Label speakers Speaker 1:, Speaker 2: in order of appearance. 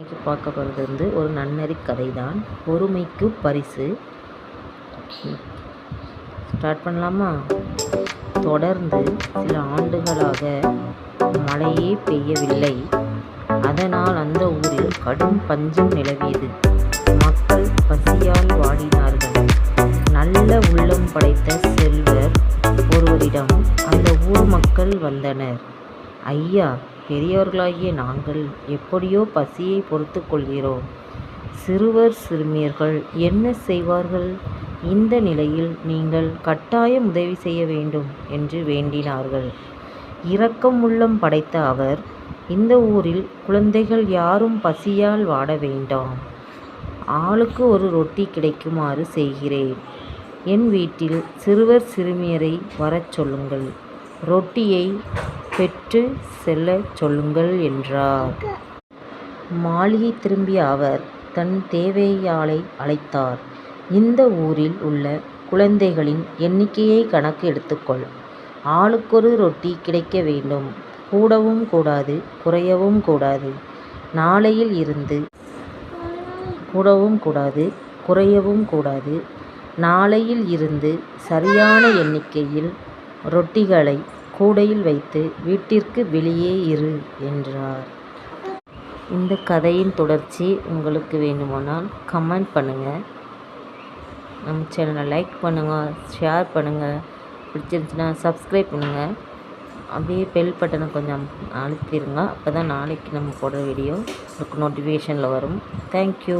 Speaker 1: இன்னைக்கு பார்க்க போகிறது வந்து ஒரு நன்னறி கதை தான் பொறுமைக்கு பரிசு. ஸ்டார்ட் பண்ணலாமா? தொடர்ந்து சில ஆண்டுகளாக மழையே பெய்யவில்லை. அதனால் அந்த ஊரில் கடும் பஞ்சம் நிலவியது. மக்கள் பசியால் வாடினார்கள். நல்ல உள்ளம் படைத்த செல்வர் ஒருவரிடம் அந்த ஊர் மக்கள் வந்தனர். ஐயா பெரியவர்களாகிய நாங்கள் எப்படியோ பசியை பொறுத்து கொள்கிறோம். சிறுவர் சிறுமியர்கள் என்ன செய்வார்கள்? இந்த நிலையில் நீங்கள் கட்டாயம் உதவி செய்ய வேண்டும் என்று வேண்டினார்கள். இரக்கம் உள்ளம் படைத்த அவர் இந்த ஊரில் குழந்தைகள் யாரும் பசியால் வாட வேண்டாம். ஆளுக்கு ஒரு ரொட்டி கிடைக்குமாறு செய்கிறேன். என் வீட்டில் சிறுவர் சிறுமியரை வரச் சொல்லுங்கள். ரொட்டியை பெற்று செல்லச் சொல்லுங்கள் என்றார். மாளிகை திரும்பிய அவர் தன் தேவையாளை அழைத்தார். இந்த ஊரில் உள்ள குழந்தைகளின் எண்ணிக்கையை கணக்கு எடுத்துக்கொள் ஆளுக்கொரு ரொட்டி கிடைக்க வேண்டும். கூடவும் கூடாது குறையவும் கூடாது. நாளையில் இருந்து கூடவும் கூடாது குறையவும் கூடாது. நாளையில் இருந்து சரியான எண்ணிக்கையில் ரொட்டிகளை கூடையில் வைத்து வீட்டிற்கு வெளியே இரு என்றார். இந்த கதையின் தொடர்ச்சி உங்களுக்கு வேண்டுமானால் கமெண்ட் பண்ணுங்கள் நம்ம சேனலை லைக் பண்ணுங்கள் ஷேர் பண்ணுங்கள் பிடிச்சிருந்துச்சுன்னா சப்ஸ்கிரைப் பண்ணுங்கள் அப்படியே பெல் பட்டனை கொஞ்சம் அழுத்திடுங்க அப்போ தான் நாளைக்கு நம்ம போடுற வீடியோ உங்களுக்கு நோட்டிஃபிகேஷனில் வரும். தேங்க்யூ